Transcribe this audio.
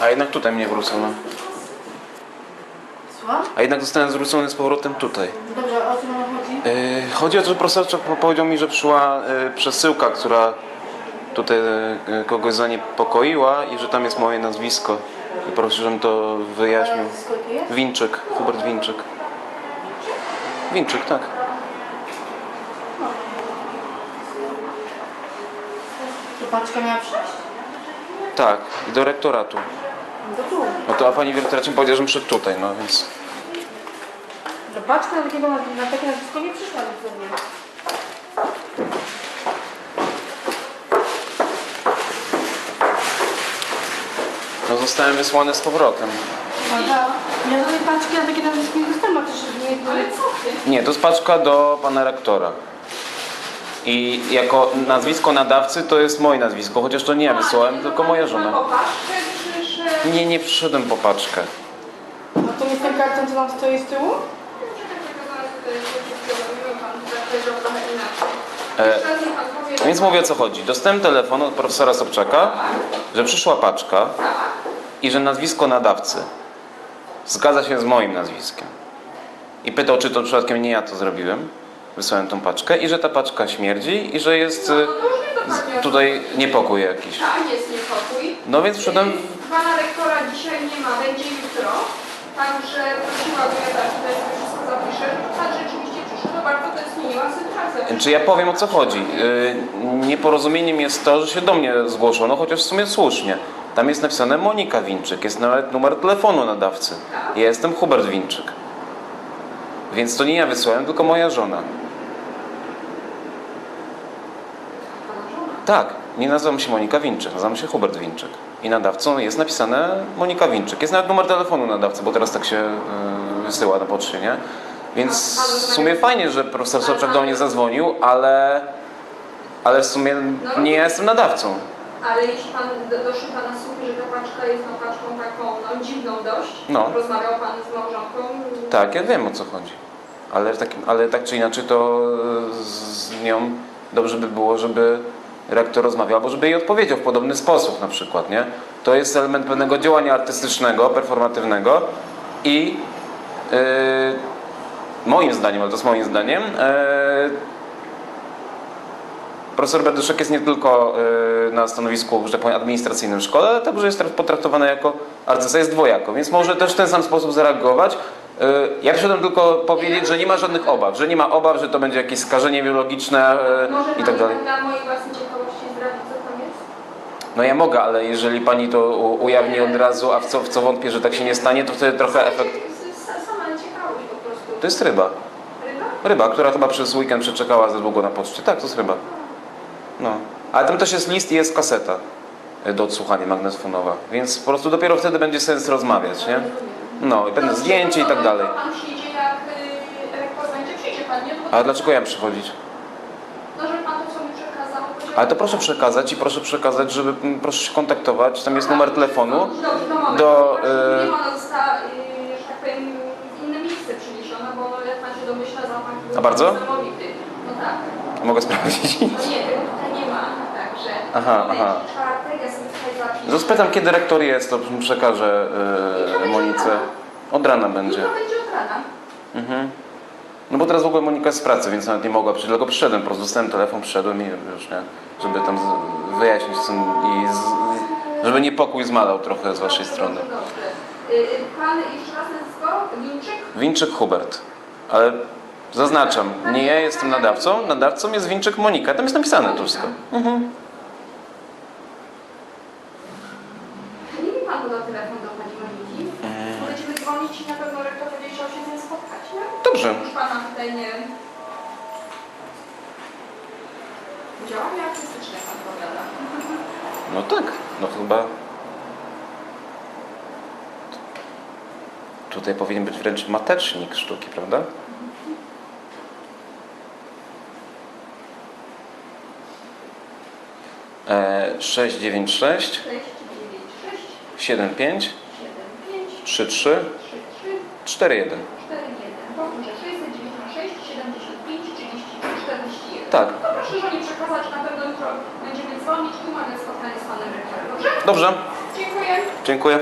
A jednak tutaj mnie wrócono. Słucham? A jednak zostałem zwrócony z powrotem tutaj. Dobrze, o co nam chodzi? Yy, chodzi o to, że profesor po- powiedział mi, że przyszła yy, przesyłka, która tutaj yy, kogoś zaniepokoiła i że tam jest moje nazwisko. I proszę, żebym to wyjaśnił. A sklepie jest? Winczyk, Hubert Winczyk. Winczyk, tak. To paczka miała przyjść? Tak, i do rektoratu. No to tu. No to a pani w rektoracie mi powiedziała, że przed tutaj, no więc... Że paczka na, takie nazwisko nie przyszła nic do mnie. No zostałem wysłany z powrotem. Prawda? Ja żadnej paczki na takie nazwisko nie dostałam, a też nie... Ale co ty? Nie, to jest paczka do pana rektora. I jako nazwisko nadawcy to jest moje nazwisko, chociaż to nie ja wysłałem, tylko moja żona. Popatrzcie, czy... Nie, nie przyszedłem po paczkę. A to nie jest ten karton, co nam stoi z tyłu? E, więc mówię o co chodzi. Dostałem telefon od profesora Sobczaka, że przyszła paczka i że nazwisko nadawcy zgadza się z moim nazwiskiem. I pytał, czy to przypadkiem nie ja to zrobiłem. Wysłałem tą paczkę i że ta paczka śmierdzi i że jest y, z- tutaj niepokój jakiś. Tak, jest niepokój. No więc przyszedłem... Pana rektora dzisiaj nie ma, będzie jutro. Także prosiłabym, ja tak tutaj sobie wszystko zapiszę. Pan rzeczywiście przyszedł, bardzo to jest miła sytuacja. Czy ja powiem o co chodzi? Y, Nieporozumieniem jest to, że się do mnie zgłoszono, chociaż w sumie słusznie. Tam jest napisane Monika Winczyk, jest nawet numer telefonu nadawcy. Ja jestem Hubert Winczyk. Więc to nie ja wysłałem, tylko moja żona. Tak, nie nazywam się Monika Winczyk, nazywam się Hubert Winczyk. I nadawcą jest napisane Monika Winczyk. Jest nawet numer telefonu nadawcy, bo teraz tak się y, wysyła na poczcie, nie? Więc w sumie fajnie, że profesor Sobczak do mnie zadzwonił, ale, ale w sumie nie ja jestem nadawcą. Ale jeśli pan do- doszły pana słuchy, że ta paczka jest no, paczką taką no, dziwną dość, No. rozmawiał pan z małżonką, Tak, ja wiem o co chodzi. Ale, tak, ale tak czy inaczej to e, z nią dobrze by było, żeby rektor rozmawiał, albo żeby jej odpowiedział w podobny sposób na przykład, nie? To jest element pewnego działania artystycznego, performatywnego i e, moim zdaniem, ale to jest moim zdaniem, e, profesor Berdyszek jest nie tylko e, na stanowisku, że tak powiem, administracyjnym w szkole, ale także jest potraktowany jako artysta, jest dwojako, więc może też w ten sam sposób zareagować. E, Ja przyszedłem tylko powiedzieć, że nie ma żadnych obaw, że nie ma obaw, że to będzie jakieś skażenie biologiczne e, może i tak dalej. dla mojej własnej ciekawości zdradzić, co tam jest? No ja mogę, ale jeżeli pani to ujawni od razu, a w co, w co wątpię, że tak się nie stanie, to wtedy trochę efekt... S- s- Sama ciekawość po prostu. To jest ryba. Ryba? Ryba, która chyba przez weekend przeczekała za długo na poczcie. Tak, to jest ryba. No. Ale tam też jest list i jest kaseta y, do odsłuchania magnetofonowa, więc po prostu dopiero wtedy będzie sens rozmawiać, nie? No i pewne zdjęcie i tak dalej. Pan przyjdzie jak y, rektor będzie, przyjdzie pan, nie? No, A dlaczego ja mam przychodzić? No, żeby pan to sobie przekazał. powiedział- Ale to proszę przekazać i proszę przekazać, żeby mm, proszę się kontaktować, tam jest numer telefonu. Dobrze, dobrze, no moment. do, Do, y- ona została, y, że tak powiem, w inne miejsce przeniesiona, bo jak pan się domyśla, zapach był A bardzo? niesamowity. No tak. Mogę sprawdzić. No nie, tego tutaj nie ma, także... Aha, aha. Ja sobie tutaj zapiszę. No spytam, kiedy rektor jest, to przekażę yy, Monice. Od rana będzie. Jutro będzie od rana. Mhm. No bo teraz w ogóle Monika jest z pracy, więc nawet nie mogła przyjść, tylko przyszedłem, po prostu dostałem telefon, przyszedłem i już nie, żeby tam z, wyjaśnić co i z, żeby niepokój zmalał trochę z waszej strony. Dobrze. Y, y, Pan jeszcze raz nazwisko? Winczyk? Winczyk Hubert, ale zaznaczam, nie ja jestem nadawcą, nadawcą jest Winczyk Monika, tam jest napisane to wszystko. Mhm. Nie mi pan podał telefon do pani Moniki. Mm. Będziemy dzwonić i na pewno rektor będzie chciał się z nią spotkać, nie? Dobrze. Już pana tutaj nie... Działania artystyczne pan powiada. No tak, no chyba. Tutaj powinien być wręcz matecznik sztuki, prawda? E, 696 6, 9, 6, 75 7, 5, 33 3, 3, 41. 4, 1. Powtórzę, 696, 75, 33, 41. Tak. To proszę żonie przekazać, na pewno jutro będziemy dzwonić i mamy spotkanie z panem rektorem, dobrze? Dobrze. Dziękuję. Dziękuję.